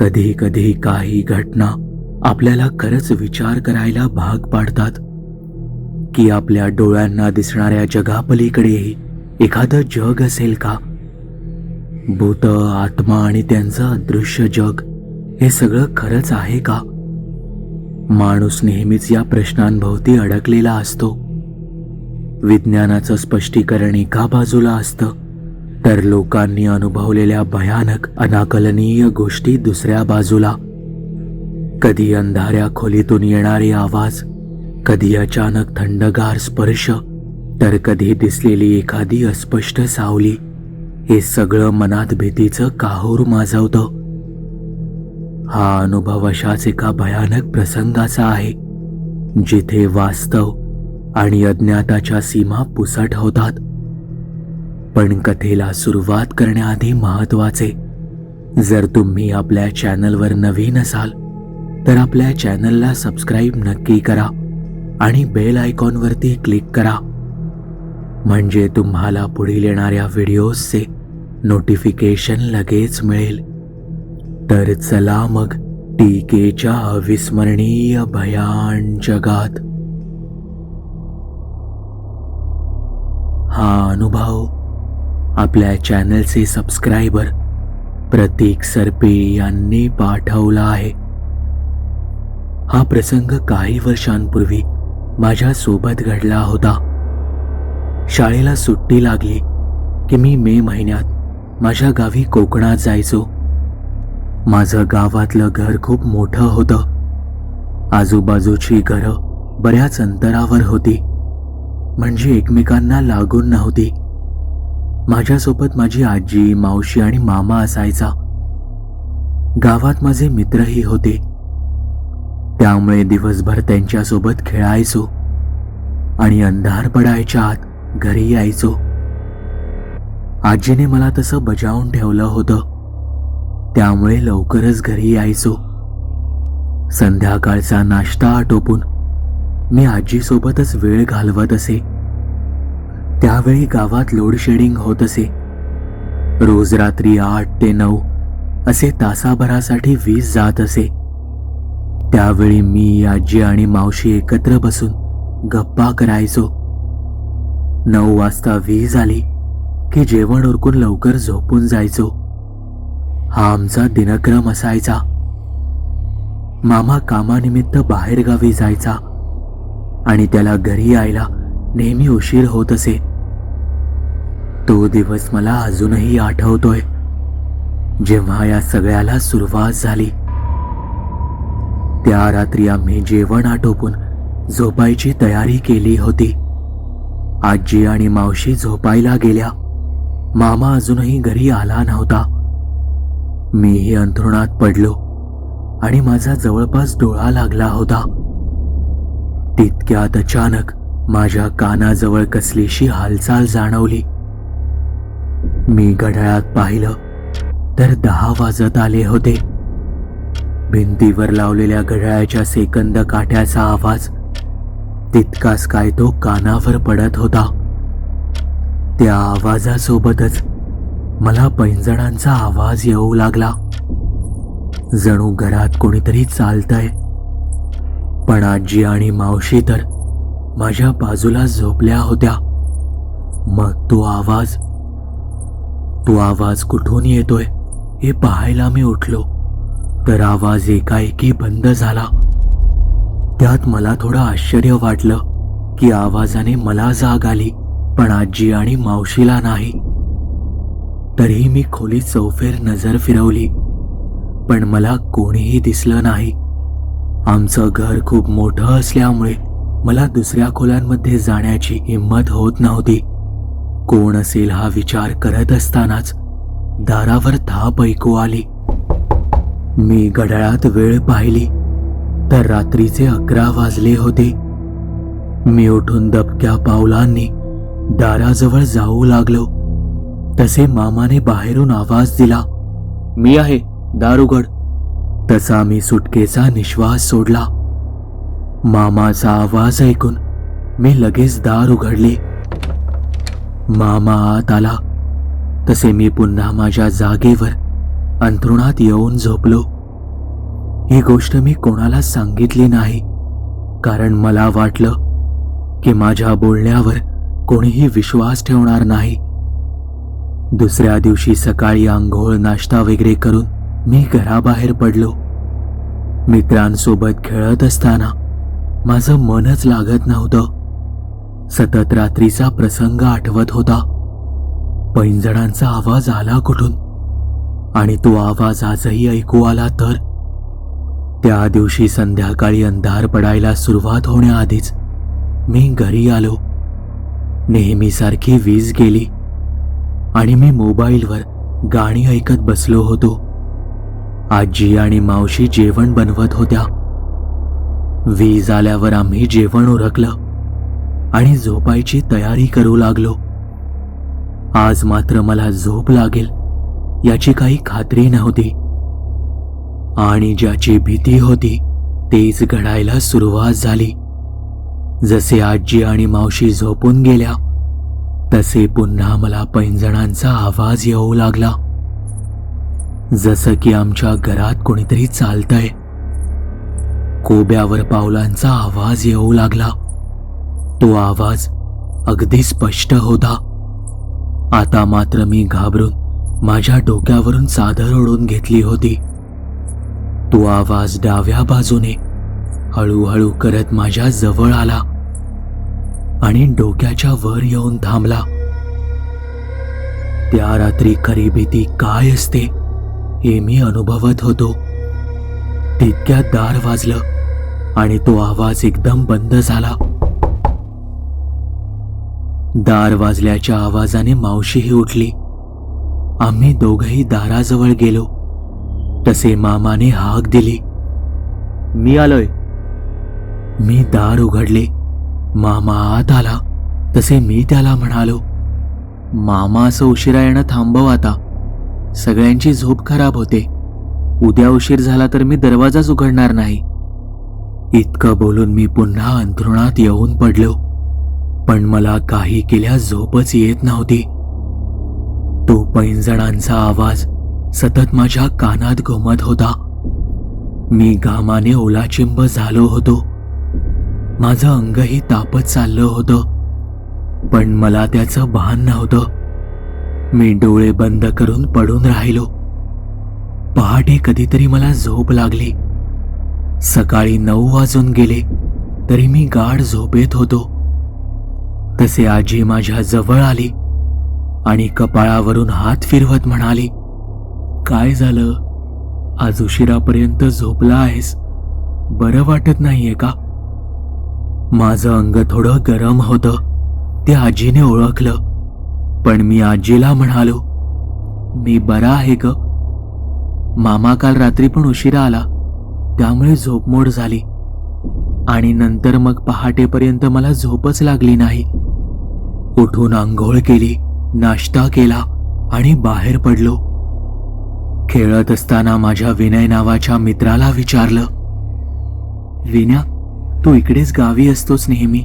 कधी कधी काही घटना आपल्याला खरंच विचार करायला भाग पाडतात. की आपल्या डोळ्यांना दिसणाऱ्या जगापलीकडेही एखादं जग असेल का? भूत आत्मा आणि त्यांचं अदृश्य जग हे सगळं खरंच आहे का? माणूस नेहमीच या प्रश्नांभोवती अडकलेला असतो. विज्ञानाचं स्पष्टीकरण एका बाजूला असतं. तर लोकांनी अनुभवलेल्या भयानक अनाकलनीय गोष्टी दुसऱ्या बाजूला. कधी अंधाऱ्या खोलीतून येणारे आवाज कधी अचानक थंडगार स्पर्श तर कधी दिसलेली एखादी अस्पष्ट सावली हे सगळं मनात भीतीचं काहूर माजवतं. हा अनुभव अशाच एका भयानक प्रसंगाचा आहे जिथे वास्तव आणि अज्ञाताच्या सीमा पुसट होतात. पण कथेला सुरुवात करण्याआधी महत्त्वाचे जर तुम्ही आपल्या चॅनलवर नवीन असाल तर आपल्या चॅनलला सबस्क्राईब नक्की करा आणि बेल आयकॉनवरती क्लिक करा. म्हणजे तुम्हाला पुढील येणाऱ्या व्हिडिओजचे नोटिफिकेशन लगेच मिळेल. तर चला मग टीकेच्या अविस्मरणीय भयान जगात. हा अनुभव आपल्या चॅनलचे सबस्क्रायबर प्रतीक सरपे यांनी पाठवला आहे. हा प्रसंग काही वर्षांपूर्वी माझ्या सोबत घडला होता. शाळेला सुट्टी लागली की मी मे महिन्यात माझ्या गावी कोकणात जायचो. माझं गावातलं घर खूप मोठं होतं. आजूबाजूची घरं बऱ्याच अंतरावर होती. म्हणजे एकमेकांना लागून नव्हती. माझ्यासोबत माझी आजी मावशी आणि मामा असायचा. गावात माझे मित्रही होते. त्यामुळे दिवसभर त्यांच्यासोबत खेळायचो आणि अंधार पडायच्या आत घरी यायचो. आजीने मला तसं बजावून ठेवलं होतं. त्यामुळे लवकरच घरी यायचो. संध्याकाळचा नाश्ता आटोपून मी आजीसोबतच वेळ घालवत असे. त्यावेळी गावात लोडशेडिंग होत असे. रोज रात्री आठ ते नऊ असे तासाभरासाठी वीज जात असे. त्यावेळी मी आजी आणि मावशी एकत्र बसून गप्पा करायचो. नऊ वाजता वीज आली की जेवण उरकून लवकर झोपून जायचो. हा आमचा दिनक्रम असायचा. मामा कामानिमित्त बाहेरगावी जायचा आणि त्याला घरी यायला नेहमी उशीर होत असे. तो दिवस मला अजूनही आठवतोय. जेव्हा या सगळ्याला सुरुवात झाली. त्या रात्री आम्ही जेवण आटोपून झोपायची तयारी केली होती. आजी आणि मावशी झोपायला गेल्या. मामा अजूनही घरी आला नव्हता. मीही अंथरुणात पडलो आणि माझा जवळपास डोळा लागला होता. तितक्यात अचानक माझ्या कानाजवळ कसलीशी हालचाल जाणवली. मी घड्याळात पाहिलं तर दहा वाजत आले होते. भिंतीवर लावलेल्या घड्याळाच्या सेकंद काठ्याचा आवाज तितकाच काय तो कानावर पडत होता. त्या आवाजासोबतच मला पैंजणांचा आवाज येऊ लागला. जणू घरात कोणीतरी चालतंय. पण आजी आणि मावशी तर माझ्या बाजूला झोपल्या होत्या. मग तो आवाज तो आवाज कुठून येतोय हे पाहायला मी उठलो. तर आवाज एकाएकी बंद झाला. त्यात मला थोडं आश्चर्य वाटलं की आवाजाने मला जाग आली पण आजी आणि मावशीला नाही. तरीही मी खोलीत चौफेर नजर फिरवली पण मला कोणीही दिसलं नाही. आमचं घर खूप मोठं असल्यामुळे मला दुसऱ्या खोल्यांमध्ये जाण्याची हिंमत होत नव्हती. कोण असेल हा विचार करत असतानाच दारावर थाप ऐकू आली. मी घड्याळात वेळ पाहिली तर रात्रीचे अकरा वाजले होते. मी उठून दबक्या पावलांनी दाराजवळ जाऊ लागलो. तसे मामाने बाहेरून आवाज दिला मी आहे दार उघड तसा मी सुटकेचा निश्वास सोडला. मामाचा आवाज ऐकून मी लगेच दार उघडले. मामा आत आला. तसे मी पुन्हा माझ्या जागेवर अंथरुणात येऊन झोपलो. ही गोष्ट मी कोणाला सांगितली नाही. कारण मला वाटलं की माझ्या बोलण्यावर कोणीही विश्वास ठेवणार नाही. दुसऱ्या दिवशी सकाळी आंघोळ नाश्ता वगैरे करून मी घराबाहेर पडलो. मित्रांसोबत खेळत असताना माझं मनच लागत नव्हतं. सतत रात्रीचा प्रसंग आठवत होता. पैंजणांचा आवाज आला कुठून? आणि तो आवाज आजही ऐकू आला तर? त्या दिवशी संध्याकाळी अंधार पडायला सुरुवात होण्याआधीच मी घरी आलो. नेहमीसारखी वीज गेली. आणि मी मोबाईलवर गाणी ऐकत बसलो होतो. आजी आणि मावशी जेवण बनवत होत्या. वीज आल्यावर आम्ही जेवण उरकलं. आणि झोपायची तयारी करू लागलो. आज मात्र मला झोप लागेल याची काही खात्री नव्हती. आणि ज्याची भीती होती तेच घडायला सुरुवात झाली. जसे आजी आणि मावशी झोपून गेल्या तसे पुन्हा मला पैंजणांचा आवाज येऊ लागला. जसं की आमच्या घरात कोणीतरी चालतंय. कोब्यावर पावलांचा आवाज येऊ लागला. तो आवाज अगदी स्पष्ट होता. आता मात्र मी घाबरून माझ्या डोक्यावरून चादर ओढून घेतली होती. तो आवाज डाव्या बाजूने हळूहळू करत माझ्या जवळ आला आणि डोक्याच्या वर येऊन थांबला. त्या रात्री खरी भीती काय असते हे मी अनुभवत होतो. तितक्यात दार वाजलं आणि तो आवाज एकदम बंद झाला. दार वाजल्याच्या आवाजाने मावशीही उठली. आम्ही दोघही दाराजवळ गेलो. तसे मामाने हाक दिली. मी आलोय. मी दार उघडले. मामा आत आला. तसे मी त्याला म्हणालो मामा असं उशिरा येणं थांबव आता. सगळ्यांची झोप खराब होते. उद्या उशीर झाला तर मी दरवाजाच उघडणार नाही. इतकं बोलून मी पुन्हा अंथरुणात येऊन पडलो. पण मला काही केल्या झोपच येत नव्हती. तो पैंजणांचा आवाज सतत माझ्या कानात घुमत होता. मी घामाने ओलाचिंब झालो होतो. माझं अंगही तापत चाललं होतं. पण मला त्याचं भान नव्हतं. मी डोळे बंद करून पडून राहिलो. पहाटे कधीतरी मला झोप लागली. सकाळी नऊ वाजून गेले तरी मी गाढ झोपेत होतो. तसे आजी माझ्या जवळ आली आणि कपाळावरून हात फिरवत म्हणाली काय झालं? आज उशिरापर्यंत झोपला आहेस? बरं वाटत नाहीये का? माझं अंग थोडं गरम होतं ते आजीने ओळखलं. पण मी आजीला म्हणालो मी बरा आहे ग. मामा काल रात्री पण उशिरा आला त्यामुळे झोपमोड झाली. आणि नंतर मग पहाटेपर्यंत मला झोपच लागली नाही. उठून आंघोळ केली नाश्ता केला आणि बाहेर पडलो. खेळत असताना माझ्या विनय नावाच्या मित्राला विचारलं विन्या तू इकडेच गावी असतोस नेहमी.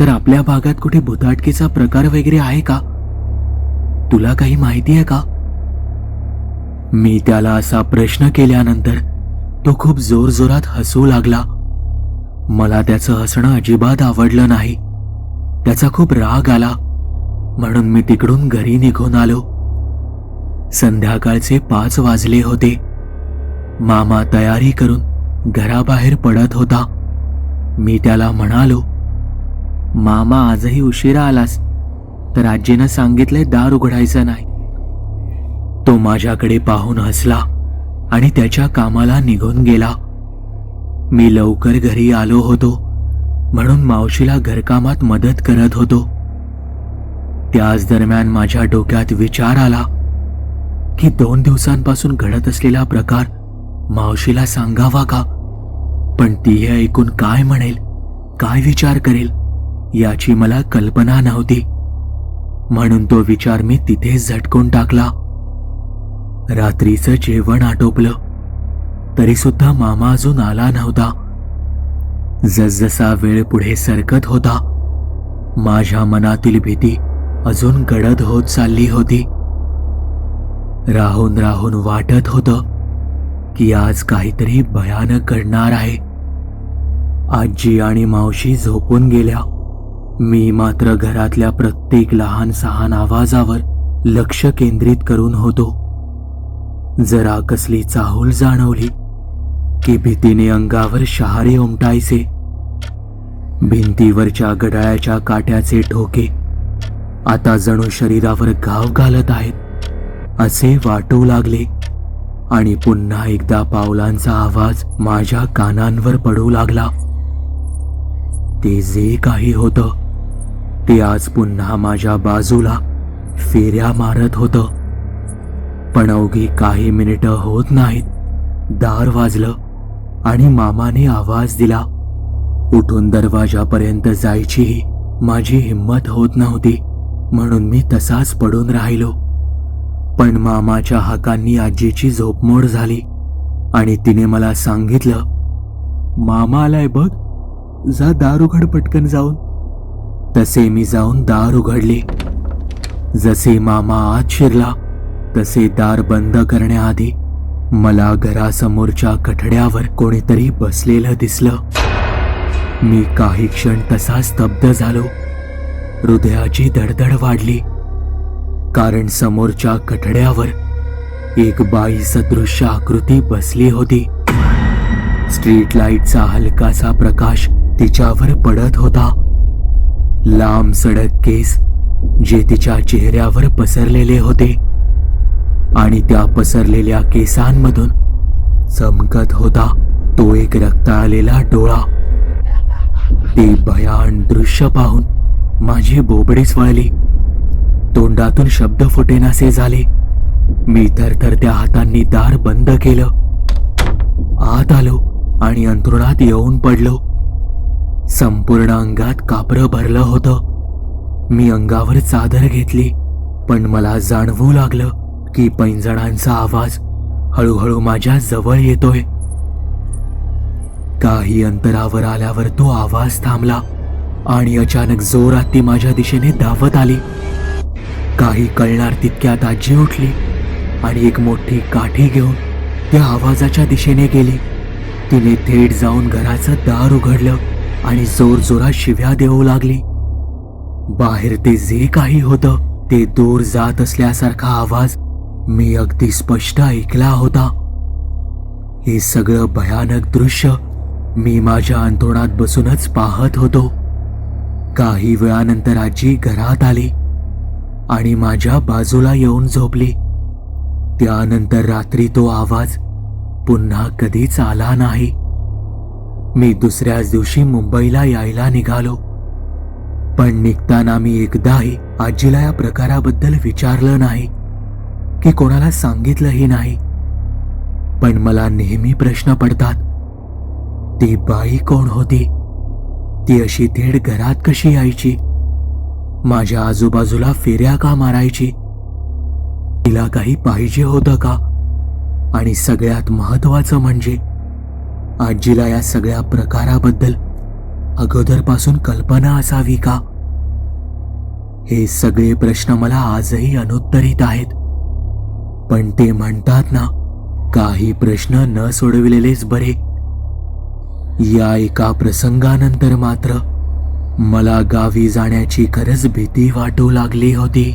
तर आपल्या भागात कुठे भुताटकीचा प्रकार वगैरे आहे का? तुला काही माहिती आहे का? मी त्याला असा प्रश्न केल्यानंतर तो खूप जोरजोरात हसू लागला. मला त्याचं हसणं अजिबात आवडलं नाही. त्याचा खूप राग आला. म्हणून मी तिकडून घरी निघून आलो. संध्याकाळचे पाच वाजले होते. मामा तयारी करून घराबाहेर पडत होता. मी त्याला म्हणालो मामा आजही उशिरा आलास. तर आजीनं सांगितलंय दार उघडायचं नाही. तो माझ्याकडे पाहून हसला आणि त्याच्या कामाला निघून गेला. मी लवकर घरी आलो होतो. म्हणून मावशीला घरकामात मदत करत होतो. त्याच दरम्यान माझ्या डोक्यात विचार आला की दोन दिवसांपासून घडत असलेला प्रकार मावशीला सांगावा का? पण ती हे ऐकून काय म्हणेल काय विचार करेल याची मला कल्पना नव्हती. म्हणून तो विचार मी तिथेच झटकून टाकला. रात्रीचं जेवण आटोपलं. तरीसुद्धा मामा अजून आला नव्हता. जसजसा वेळ पुढे सरकत होता माझ्या मनातील भीती अजून गडद होत चालली होती. राहून राहून वाटत होतं की आज काहीतरी भयानक घडणार आहे. आजी आणि मावशी झोपून गेल्या. मी मात्र घरातल्या प्रत्येक लहान सहान आवाजावर लक्ष केंद्रित करून होतो. जरा कसली चाहूल जाणवली. की भीतीने अंगावर शहारे उमटायचे. भिंतीवरच्या गडाळ्याच्या काट्याचे ठोके आता जणू शरीरावर घाव घालत आहेत असे वाटू लागले. आणि पुन्हा एकदा पावलांचा आवाज माझ्या कानांवर पडू लागला. ते जे काही होतं ते आज पुन्हा माझ्या बाजूला फेऱ्या मारत होतं. पण अवघी काही मिनिटं होत नाहीत दार वाजलं. आणि मामाने आवाज दिला उठून दरवाजापर्यंत जायचीही माझी हिंमत होत नव्हती म्हणून मी तसाच पडून राहिलो. पण मामाच्या हाकांनी आजीची झोपमोड झाली आणि तिने मला सांगितलं मामा आलाय बघ जा दार उघड पटकन जाऊन. तसे मी जाऊन दार उघडले. जसे मामा आत शिरला तसे दार बंद करण्याआधी मला घरासमोरच्या कठड्यावर कोणीतरी बसलेलं दिसलं. मी काही क्षण तसा स्तब्ध झालो. हृदयाची धडधड वाढली. कारण समोरच्या कठड्यावर एक बाई सदृश्य आकृती बसली होती. स्ट्रीट लाईटचा हलकासा प्रकाश तिच्यावर पडत होता. लांब सडक केस जे तिच्या चेहऱ्यावर पसरलेले होते. आणि त्या पसरलेल्या केसांमधून चमकत होता तो एक रक्ताळलेला डोळा. ते भयान दृश्य पाहून माझी बोबडीच वळली तोंडातून शब्द फुटेनासे झाले. मी तर त्या हातांनी दार बंद केलं. आत आलो आणि अंथरुणात येऊन पडलो. संपूर्ण अंगात कापरं भरलं होतं. मी अंगावर चादर घेतली पण मला जाणवू लागलं की पैंजणांचा आवाज हळूहळू माझ्या जवळ येतोय. काही अंतरावर आल्यावर तो आवाज थांबला आणि अचानक जोरात ती माझ्या दिशेने धावत आली. काही कळणार तितक्यात आजी उठली आणि एक मोठी काठी घेऊन त्या आवाजाच्या दिशेने गेली. तिने थेट जाऊन घराचं दार उघडलं आणि जोर जोरात शिव्या देऊ लागली. बाहेर ते जे काही होतं ते दूर जात असल्यासारखा आवाज मी अगदी स्पष्ट ऐकला होता. हे सगळं भयानक दृश्य मी माझ्या अंतरुणात बसूनच पाहत होतो. काही वेळानंतर आजी घरात आली आणि माझ्या बाजूला येऊन झोपली. त्यानंतर रात्री तो आवाज पुन्हा कधीच आला नाही. मी दुसऱ्याच दिवशी मुंबईला यायला निघालो. पण निघताना मी एकदाही आजीला या प्रकाराबद्दल विचारलं नाही. की कोणाला सांगितलंही नाही. पण मला नेहमी प्रश्न पडतात ती बाई कोण होती? ती अशी थेट घरात कशी यायची? माझ्या आजूबाजूला फेऱ्या का मारायची? तिला काही पाहिजे होतं का? आणि सगळ्यात महत्वाचं म्हणजे आजीला या सगळ्या प्रकाराबद्दल अगोदरपासून कल्पना असावी का? हे सगळे प्रश्न मला आजही अनुत्तरित आहेत. पण ते म्हणतात ना काही प्रश्न न सोडविलेलेच बरे. या एका प्रसंगानंतर मात्र मला गावी जाण्याची खरंच भीती वाटू लागली होती.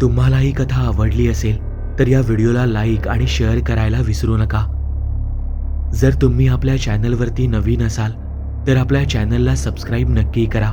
तुम्हाला ही कथा आवडली असेल तर या व्हिडिओला लाईक आणि शेअर करायला विसरू नका. जर तुम्ही आपल्या चॅनलवरती नवीन असाल तर आपल्या चॅनलला सबस्क्राईब नक्की करा.